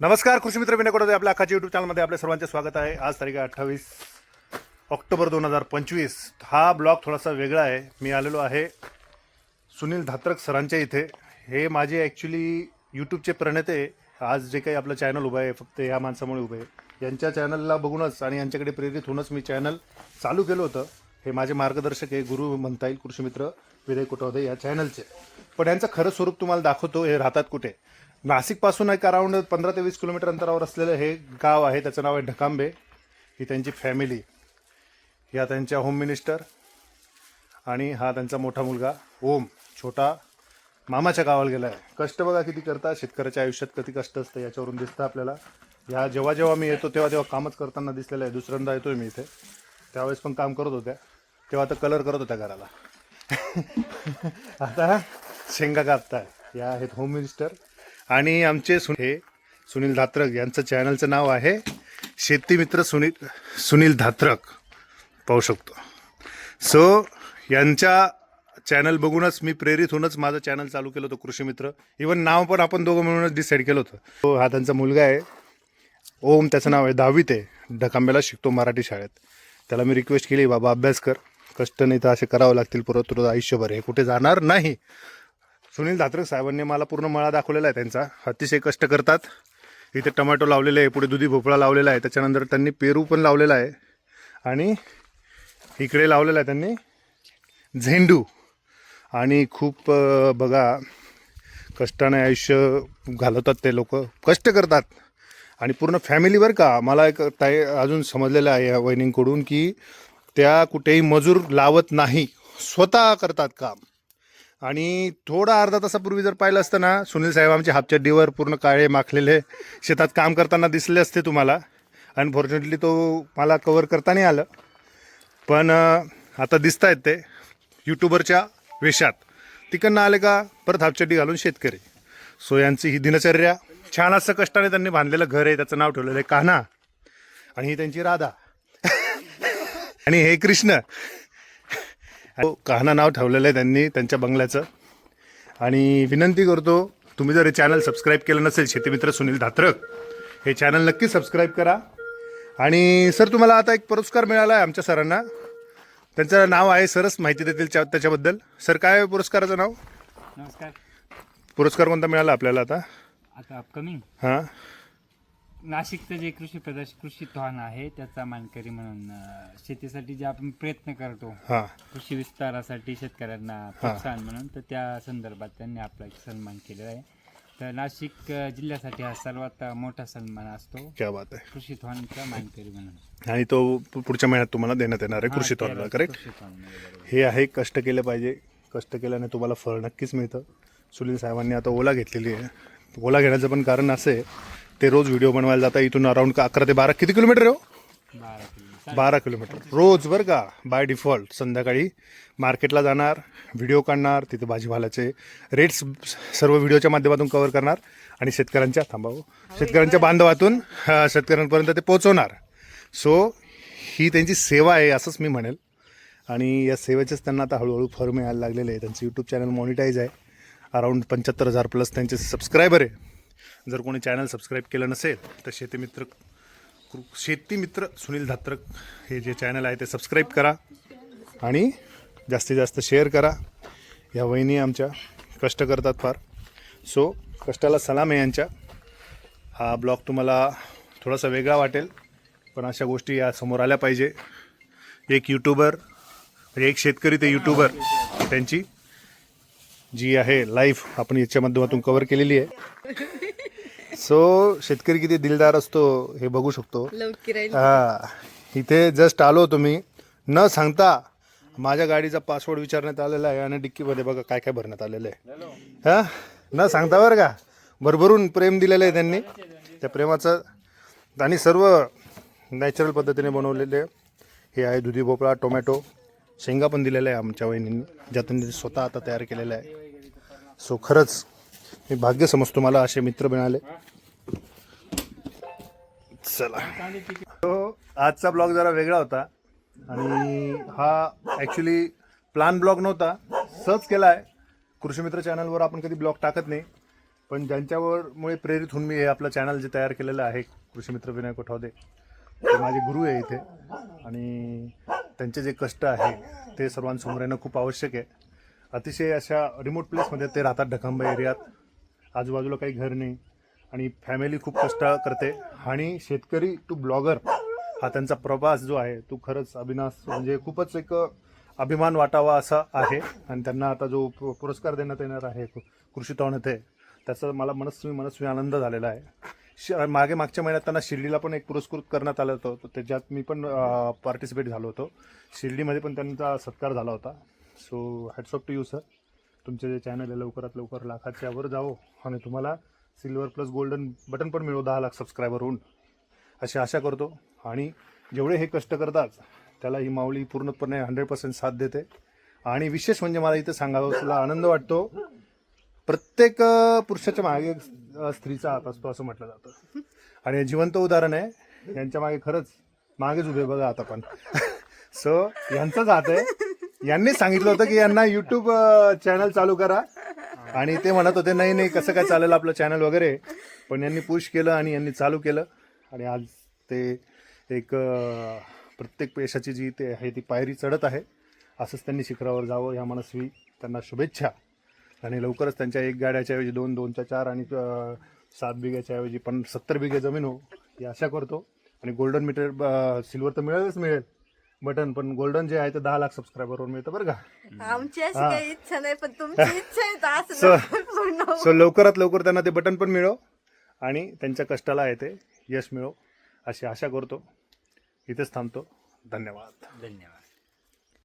नमस्कार कृषी मित्र विनय आपल्या आखाच्या युट्यूब चॅनलमध्ये आपल्या सर्वांचे स्वागत आहे. आज तारीख अठ्ठावीस ऑक्टोबर दोन हजार पंचवीस. हा ब्लॉग थोडासा वेगळा आहे. मी आलेलो आहे सुनील धात्रक सरांच्या इथे. हे माझे ॲक्च्युली यूट्यूबचे प्रणेते. आज जे काही आपलं चॅनल उभं आहे फक्त या माणसामुळे उभं आहे. यांच्या चॅनलला बघूनच आणि यांच्याकडे प्रेरित होऊनच मी चॅनल चालू केलं होतं. हे माझे मार्गदर्शक आहे गुरु म्हणता येईल कृषीमित्र विनय कुटवदे या चॅनलचे पण यांचं खरं स्वरूप तुम्हाला दाखवतो हे राहतात कुठे? नाशिकपासून एक अराऊंड पंधरा ते वीस किलोमीटर अंतरावर असलेलं हे गाव आहे त्याचं नाव आहे ढकांबे. ही त्यांची फॅमिली या त्यांच्या होम मिनिस्टर आणि हा त्यांचा मोठा मुलगा ओम छोटा मामाच्या गावाला गेला आहे कष्ट बघा किती करतात शेतकऱ्याच्या आयुष्यात किती कष्ट असतं याच्यावरून दिसतं आपल्याला. ह्या जेव्हा जेव्हा मी येतो तेव्हा तेव्हा कामच करताना दिसलेलं आहे. दुसऱ्यांदा येतोय मी इथे. त्यावेळेस पण काम करत होत्या. तेव्हा आता कलर करत होत्या घराला. आता शेंगा कापताय. या आहेत होम मिनिस्टर आणि आमचे सुने हे सुनील धात्रक यांचं चॅनलचं नाव आहे शेतीमित्र सुनील सुनील धात्रक. पाहू शकतो. सो यांच्या चॅनल बघूनच मी प्रेरित होऊनच माझं चॅनल चालू केलं होतं कृषीमित्र इवन नाव पण आपण दोघं मिळूनच डिसाईड केलं होतं. तो हा त्यांचा मुलगा आहे. ओम त्याचं नाव आहे दहावीत आहे. ढकांब्याला शिकतो मराठी शाळेत. त्याला मी रिक्वेस्ट केली बाबा अभ्यास कर. कष्ट नाही तर असे करावं लागतील परत तुझं आयुष्यभर. हे कुठे जाणार नाही. सुनील धात्रक साहेबांनी मला पूर्ण मळा दाखवलेला आहे त्यांचा. अतिशय कष्ट करतात. इथे टमॅटो लावलेले आहे पुढे दुधी भोपळा लावलेला आहे त्याच्यानंतर त्यांनी पेरू पण लावलेला आहे. आणि इकडे लावलेला आहे त्यांनी झेंडू. आणि खूप बघा कष्टाने आयुष्य घालवतात ते लोक. कष्ट करतात. आणि पूर्ण फॅमिलीवर का मला एक ताई अजून समजलेलं आहे या वहिनींकडून की त्या कुठेही मजूर लावत नाही. स्वतः करतात काम. आणि थोडा अर्धा तासापूर्वी जर पाहिलं असतं ना सुनील साहेब आमच्या हापचड्डीवर पूर्ण काळे माखलेले शेतात काम करताना दिसले असते तुम्हाला. अनफॉर्च्युनेटली तो मला कवर करता नाही आलं. पण आता दिसत आहेत ते यूट्यूबरच्या वेशात. तिकडनं आले का परत हापचड्डी घालून शेतकरी. सो यांची ही दिनचर्या छान असं कष्टाने त्यांनी बांधलेलं घर आहे त्याचं नाव ठेवलेलं आहे कान्हा. आणि ही त्यांची राधा. आणि हे कृष्ण. हो, कान्हा नाव ठेवलेलं आहे त्यांनी त्यांच्या बंगल्याचं. आणि विनंती करतो तुम्ही जर हे चॅनल सबस्क्राईब केलं नसेल शेतीमित्र सुनील धात्रक हे चॅनल नक्की सबस्क्राईब करा. आणि सर तुम्हाला आता एक पुरस्कार मिळाला आहे आमच्या सरांना. त्यांचं नाव आहे सरच माहिती देतील त्या- त्याच्याबद्दल. सर काय आहे पुरस्काराचं नाव? नमस्कार. पुरस्कार कोणता मिळाला आपल्याला आता? आता अपकमिंग हां. नाशिकचं जे कृषी प्रदेश कृषी धोरण आहे त्याचा मानकरी म्हणून अं, शेतीसाठी जे आपण प्रयत्न करतो हां. कृषी विस्तारासाठी शेतकऱ्यांना प्रोत्साहन म्हणून तर त्या संदर्भात त्यांनी आपला एक सन्मान केलेला आहे. तर नाशिक अं, जिल्ह्यासाठी हा सर्वात मोठा सन्मान असतो. क्या बात आहे. कृषी धोरणचा मानकरी म्हणून. आणि तो पु- पुढच्या महिन्यात तुम्हाला देण्यात येणार आहे कृषी हा, करेक्ट कृषी धोरणामध्ये बरोबर. हे आहे कष्ट केलं पाहिजे. कष्ट केल्याने तुम्हाला फळ नक्कीच मिळतं. सुनील साहेबांनी आता ओला घेतलेली आहे. ओला घेण्याचं पण कारण असं आहे. ते रोज व्हिडिओ बनवायला जातात इथून अराऊंड का अकरा ते बारा किती किलोमीटर आहे हो? बारा किलोमीटर. रोज बरं का बाय डिफॉल्ट संध्याकाळी मार्केटला जाणार व्हिडिओ काढणार तिथे भाजीपाल्याचे रेट्स सर्व व्हिडिओच्या माध्यमातून कव्हर करणार आणि शेतकऱ्यांच्या थांबावं हो, शेतकऱ्यांच्या बांधवातून शेतकऱ्यांपर्यंत ते पोहोचवणार. सो ही त्यांची सेवा आहे असंच मी म्हणेल. आणि या सेवेचेच त्यांना आता हळूहळू फर मिळायला लागलेले आहे. त्यांचं यूट्यूब चॅनल मॉनिटाईज आहे. अराऊंड पंच्याहत्तर हजार प्लस त्यांचे सबस्क्रायबर आहे. जर कोणी चॅनल सबस्क्राईब केलं नसेल तर शेतीमित्र शेतीमित्र सुनील धात्रक हे जे चॅनल आहे ते सबस्क्राईब करा आणि जास्तीत जास्त शेअर करा. या वहिनी आमच्या कष्ट करतात फार. सो कष्टाला सलाम आहे यांच्या. हा ब्लॉग तुम्हाला थोडासा वेगळा वाटेल पण अशा गोष्टी या समोर आल्या पाहिजे. एक यूट्यूबर म्हणजे एक शेतकरी ते यूट्यूबर त्यांची जी आहे लाईफ आपण याच्या माध्यमातून कव्हर केलेली आहे. सो शेतकरी किती दिलदार असतो हे बघू शकतो. हा इथे जस्ट आलो तुम्ही. न सांगता माझ्या गाडीचा पासवर्ड विचारण्यात आलेला आहे आणि डिक्कीमध्ये बघा काय काय भरण्यात आलेलं आहे. हा? न सांगता बरं का? भरभरून प्रेम दिलेलं आहे त्यांनी. त्या प्रेमाचं आणि सर्व नॅचरल पद्धतीने बनवलेले हे आहे दुधी भोपळा टोमॅटो. शेंगा पण दिलेल्या आहे आमच्या वहिनींनी ज्या त्यांनी स्वतः आता तयार केलेलं आहे. सो खरंच मी भाग्य समजतो मला असे मित्र मिळाले. चला. तो आजचा ब्लॉग जरा वेगळा होता. आणि हा ॲक्च्युली प्लान ब्लॉग नव्हता. सहज केला आहे कृषी मित्र चॅनलवर आपण कधी ब्लॉग टाकत नाही. पण ज्यांच्यावरमुळे प्रेरित होऊन मी हे आपलं चॅनल जे तयार केलेलं आहे कृषी मित्र विनय कोठावदे ते माझे गुरु आहे इथे. आणि त्यांचे जे कष्ट आहे ते सर्वांसमोर येणं खूप आवश्यक आहे. अतिशय अशा रिमोट प्लेसमध्ये ते राहतात ढकांबा एरियात. आजूबाजूला काही घर नाही आणि फॅमिली खूप कष्ट करते. आणि शेतकरी टू ब्लॉगर हा त्यांचा प्रवास जो आहे तो खरंच अभिनाश म्हणजे खूपच एक अभिमान वाटावा असा आहे. आणि त्यांना आता जो पु- पुरस्कार देण्यात येणार आहे कृषी तवण येथे त्याचा मला मनस्वी मनस्वी आनंद झालेला आहे. श मागे मागच्या महिन्यात त्यांना शिर्डीला पण एक पुरस्कृत करण्यात आलं होतं. तर त्याच्यात मी पण पार्टिसिपेट झालो होतो. शिर्डीमध्ये पण त्यांचा सत्कार झाला होता. So hats off to you sir तुमचे जे चॅनल आहे लवकरात लवकर लाखाच्या वर जावो. आणि तुम्हाला सिल्वर प्लस गोल्डन बटन पण मिळो दहा लाख सबस्क्रायबर होऊन. अशी आशा करतो. आणि जेवढे हे कष्ट करतात त्याला ही माऊली पूर्णपणे हंड्रेड पर्सेंट साथ देते. आणि विशेष म्हणजे मला इथं सांगावं तुला आनंद वाटतो. प्रत्येक पुरुषाच्या मागे स्त्रीचा हात असतो असं म्हटलं जातं. आणि हे जिवंत उदाहरण आहे. यांच्या मागे खरंच मागेच उभे बघा आता पण. सो यांचंच हात आहे. यांनी सांगितलं होतं की यांना युट्यूब चॅनल चालू करा. आणि ते म्हणत होते नाही नाही कसं काय चालेल आपलं चॅनल वगैरे? पण यांनी पुश केलं आणि यांनी चालू केलं. आणि आज ते एक प्रत्येक पेशाची जी ते आहे ती पायरी चढत आहे असंच त्यांनी शिखरावर जावं ह्या मनस्वी त्यांना शुभेच्छा. आणि लवकरच त्यांच्या एक गाड्याच्या ऐवजी दोन दोनच्या चार आणि सात बिघ्याच्या ऐवजी पण सत्तर बिघे जमीन हो ही आशा करतो. आणि गोल्डन मीटर सिल्वर तर मिळेलच मिळेल. बटन पण गोल्डन जे आहे ते दहा लाख सबस्क्रायबरवर मिळतं बरं का? आमची अशी काही इच्छा नाही पण तुमची इच्छा आहे हो. सो लवकरात लवकर त्यांना ते बटन पण मिळो आणि त्यांच्या कष्टाला आहे ते यश मिळो अशी आशा करतो. इथेच थांबतो. धन्यवाद. धन्यवाद.